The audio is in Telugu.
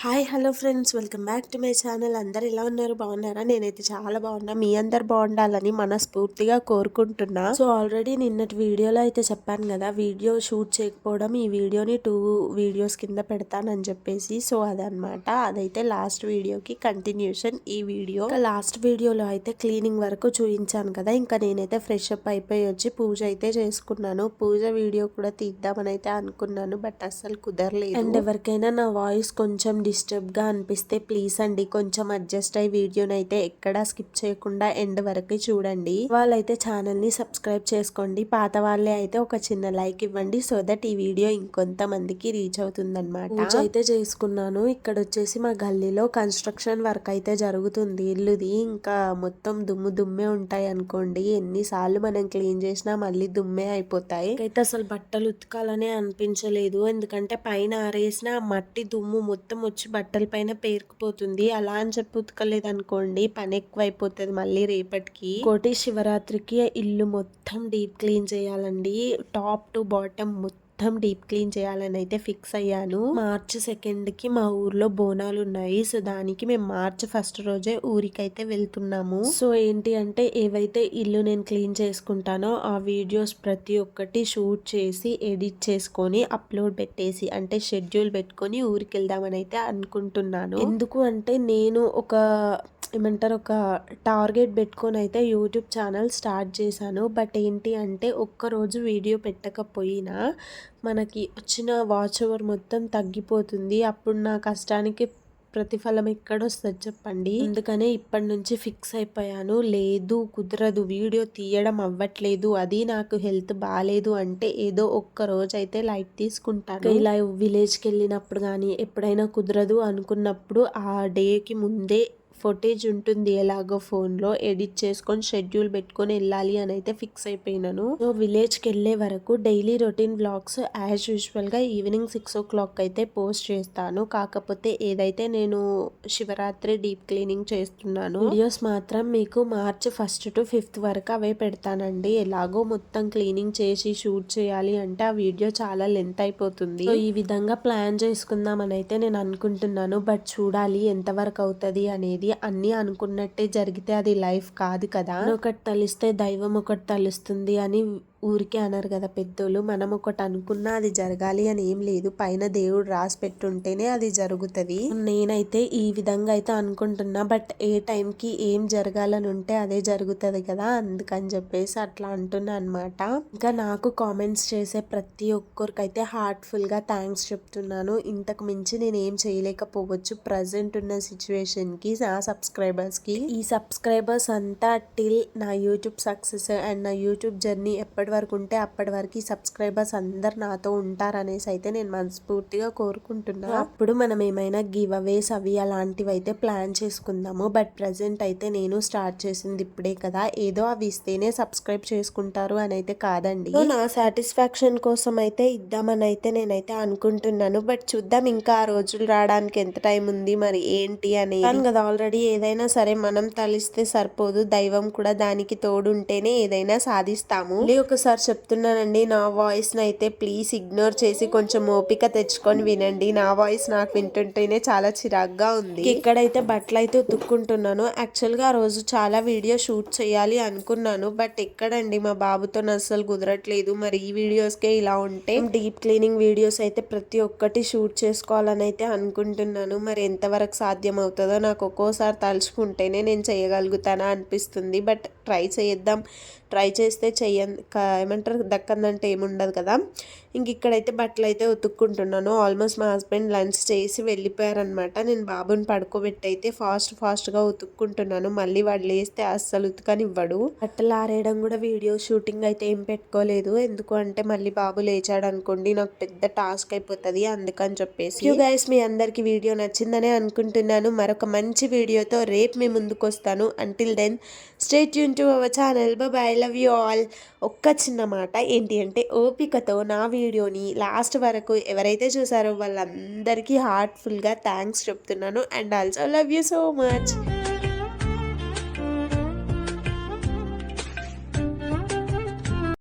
Hi hello friends. Welcome back to my channel. అందరు ఎలా ఉన్నారు? బాగున్నారా? నేనైతే చాలా బాగున్నా. మీ అందరు బాగుండాలని మనస్ఫూర్తిగా కోరుకుంటున్నా. సో ఆల్రెడీ నిన్నటి వీడియోలో అయితే చెప్పాను కదా వీడియో షూట్ చేయకపోవడం ఈ వీడియోని టూ వీడియోస్ కింద పెడతానని చెప్పేసి. సో అదనమాట అదైతే లాస్ట్ వీడియోకి కంటిన్యూషన్ ఈ వీడియో. లాస్ట్ వీడియోలో అయితే క్లీనింగ్ వరకు చూపించాను కదా. ఇంకా నేనైతే ఫ్రెష్ అప్ అయిపోయి వచ్చి పూజ అయితే చేసుకున్నాను. పూజ వీడియో కూడా తీద్దామని అయితే అనుకున్నాను బట్ అస్సలు కుదరలేదు. అండ్ ఎవరికైనా నా వాయిస్ కొంచెం డిస్టర్బ్గా అనిపిస్తే ప్లీజ్ అండి కొంచెం అడ్జస్ట్ అయ్యి వీడియోని అయితే ఎక్కడా స్కిప్ చేయకుండా ఎండ్ వరకు చూడండి. వాళ్ళైతే ఛానల్ని సబ్స్క్రైబ్ చేసుకోండి. పాత వాళ్ళే అయితే ఒక చిన్న లైక్ ఇవ్వండి. సో దట్ ఈ వీడియో ఇంకొంతమందికి రీచ్ అవుతుందన్నమాట. పూజ అయితే చేసుకున్నాను. ఇక్కడ వచ్చేసి మా గల్లీలో కన్స్ట్రక్షన్ వర్క్ అయితే జరుగుతుంది. ఇల్లుది ఇంకా మొత్తం దుమ్ము దుమ్మే ఉంటాయి అనుకోండి. ఎన్నిసార్లు మనం క్లీన్ చేసినా మళ్ళీ దుమ్మే అయిపోతాయి. అయితే అసలు బట్టలు ఉతకాలనే అనిపించలేదు. ఎందుకంటే పైన ఆరేసిన మట్టి దుమ్ము మొత్తం వచ్చి బట్టల పైన పేరుకుపోతుంది. అలా అని చెప్పి ఉతకలేదు అనుకోండి పని ఎక్కువైపోతుంది మళ్ళీ రేపటికి. కోటి శివరాత్రికి ఇల్లు మొత్తం డీప్ క్లీన్ చేయాలండి. టాప్ టు బాటమ్ మొత్తం మొత్తం డీప్ క్లీన్ చేయాలని అయితే ఫిక్స్ అయ్యాను. మార్చ్ సెకండ్కి మా ఊర్లో బోనాలు ఉన్నాయి. సో దానికి మేము మార్చ్ ఫస్ట్ రోజే ఊరికైతే వెళ్తున్నాము. సో ఏంటి అంటే ఏవైతే ఇల్లు నేను క్లీన్ చేసుకుంటానో ఆ వీడియోస్ ప్రతి ఒక్కటి షూట్ చేసి ఎడిట్ చేసుకొని అప్లోడ్ పెట్టేసి అంటే షెడ్యూల్ పెట్టుకొని ఊరికి వెళ్దామని అయితే అనుకుంటున్నాను. ఎందుకు అంటే నేను ఒక ఏమంటారు ఒక టార్గెట్ పెట్టుకొని అయితే యూట్యూబ్ ఛానల్ స్టార్ట్ చేశాను. బట్ ఏంటి అంటే ఒక్కరోజు వీడియో పెట్టకపోయినా మనకి వచ్చిన వాచ్ ఓవర్ మొత్తం తగ్గిపోతుంది. అప్పుడు నా కష్టానికి ప్రతిఫలం ఎక్కడొస్తుంది చెప్పండి. అందుకనే ఇప్పటి నుంచి ఫిక్స్ అయిపోయాను. లేదు కుదరదు వీడియో తీయడం అవ్వట్లేదు అది నాకు హెల్త్ బాగాలేదు అంటే ఏదో ఒక్క రోజు అయితే లైట్ తీసుకుంటాను. ఇలా విలేజ్కి వెళ్ళినప్పుడు కానీ ఎప్పుడైనా కుదరదు అనుకున్నప్పుడు ఆ డేకి ముందే ఫుటేజ్ ఉంటుంది ఎలాగో ఫోన్లో. ఎడిట్ చేసుకొని షెడ్యూల్ పెట్టుకొని వెళ్ళాలి అని అయితే ఫిక్స్ అయిపోయినాను. సో విలేజ్కి వెళ్ళే వరకు డైలీ రొటీన్ బ్లాగ్స్ యాజ్ యూజువల్గా ఈవినింగ్ సిక్స్ ఓ క్లాక్ అయితే పోస్ట్ చేస్తాను. కాకపోతే ఏదైతే నేను శివరాత్రి డీప్ క్లీనింగ్ చేస్తున్నాను వీడియోస్ మాత్రం మీకు మార్చ్ ఫస్ట్ టు ఫిఫ్త్ వరకు అవే పెడతానండి. ఎలాగో మొత్తం క్లీనింగ్ చేసి షూట్ చేయాలి అంటే ఆ వీడియో చాలా లెంత్ అయిపోతుంది. సో ఈ విధంగా ప్లాన్ చేసుకుందామని అయితే నేను అనుకుంటున్నాను. బట్ చూడాలి ఎంతవరకు అవుతుంది అనేది అది అన్నీ అనుకున్నట్టే జరిగితే అది లైఫ్ కాదు కదా. ఒకటి తలిస్తే దైవం ఒకటి తలుస్తుంది అని ఊరికే అన్నారు కదా పెద్దోళ్ళు మనం ఒకటి అనుకున్నా అది జరగాలి అని ఏం లేదు. పైన దేవుడు రాసి పెట్టుంటేనే అది జరుగుతుంది. నేనైతే ఈ విధంగా అయితే అనుకుంటున్నా. బట్ ఏ టైంకి ఏం జరగాలని ఉంటే అదే జరుగుతుంది కదా అందుకని చెప్పేసి అట్లా అంటున్నా అనమాట ఇంకా నాకు కామెంట్స్ చేసే ప్రతి ఒక్కరికైతే హార్ట్ఫుల్గా థ్యాంక్స్ చెప్తున్నాను. ఇంతకు మించి నేను ఏం చేయలేకపోవచ్చు. ప్రజెంట్ ఉన్న సిచ్యువేషన్కి నా సబ్స్క్రైబర్స్కి ఈ సబ్స్క్రైబర్స్ అంతా టిల్ నా యూట్యూబ్ సక్సెస్ అండ్ నా యూట్యూబ్ జర్నీ ఎప్పటి ఎప్పటి వరకు ఉంటే అప్పటి వరకు సబ్స్క్రైబర్స్ అందరు నాతో ఉంటారనేసి అయితే నేను మనస్ఫూర్తిగా కోరుకుంటున్నా. అప్పుడు మనం ఏమైనా గివ్ అవేస్ అవి అలాంటివి అయితే ప్లాన్ చేసుకుందాము. బట్ ప్రజెంట్ అయితే నేను స్టార్ట్ చేసింది ఇప్పుడే కదా. ఏదో అవి ఇస్తేనే సబ్స్క్రైబ్ చేసుకుంటారు అని అయితే కాదండి. నా సాటిస్ఫాక్షన్ కోసం అయితే ఇద్దామని అయితే నేనైతే అనుకుంటున్నాను. బట్ చూద్దాం ఇంకా ఆ రోజులు రావడానికి ఎంత టైం ఉంది మరి ఏంటి అని కదా ఆల్రెడీ ఏదైనా సరే మనం తలిస్తే సరిపోదు. దైవం కూడా దానికి తోడుంటేనే ఏదైనా సాధిస్తాము. ఒక ఒకసారి చెప్తున్నానండి నా వాయిస్ని అయితే ప్లీజ్ ఇగ్నోర్ చేసి కొంచెం ఓపిక తెచ్చుకొని వినండి. నా వాయిస్ నాకు వింటుంటేనే చాలా చిరాగ్గా ఉంది. ఇక్కడైతే బట్టలు అయితే ఉతుక్కుంటున్నాను. యాక్చువల్గా ఆ రోజు చాలా వీడియో షూట్ చేయాలి అనుకున్నాను బట్ ఎక్కడండి? మా బాబుతో అస్సలు కుదరట్లేదు. మరి ఈ వీడియోస్కే ఇలా ఉంటే డీప్ క్లీనింగ్ వీడియోస్ అయితే ప్రతి ఒక్కటి షూట్ చేసుకోవాలని అయితే అనుకుంటున్నాను. మరి ఎంతవరకు సాధ్యం అవుతుందో నాకు ఒక్కోసారి తలుచుకుంటేనే నేను చేయగలుగుతానా అనిపిస్తుంది. బట్ ట్రై చేద్దాం. ట్రై చేస్తే చెయ్య ఏమంటారు దక్కందంటే ఏముండదు కదా. ఇంక ఇక్కడైతే బట్టలు అయితే ఉతుక్కుంటున్నాను. ఆల్మోస్ట్ మా హస్బెండ్ లంచ్ చేసి వెళ్ళిపోయారనమాట నేను బాబుని పడుకోబెట్టి అయితే ఫాస్ట్ ఫాస్ట్గా ఉతుక్కుంటున్నాను. మళ్ళీ వాడు లేస్తే అస్సలు ఉతుకనివ్వడు. బట్టలు ఆరేయడం కూడా వీడియో షూటింగ్ అయితే ఏం పెట్టుకోలేదు. ఎందుకు అంటే మళ్ళీ బాబు లేచాడు అనుకోండి నాకు పెద్ద టాస్క్ అయిపోతుంది అందుకని చెప్పేసి. యూ గైస్ మీ అందరికి వీడియో నచ్చిందనే అనుకుంటున్నాను. మరొక మంచి వీడియోతో రేపు మీ ముందుకు వస్తాను. Until then stay Yoon to our channel bye love you all ఒక్క చిన్న మాట ఏంటి అంటే ఓపికతో నా వీడియోని లాస్ట్ వరకు ఎవరైతే చూసారో వాళ్ళందరికీ హార్ట్ఫుల్గా థ్యాంక్స్ చెప్తున్నాను. And also love you so much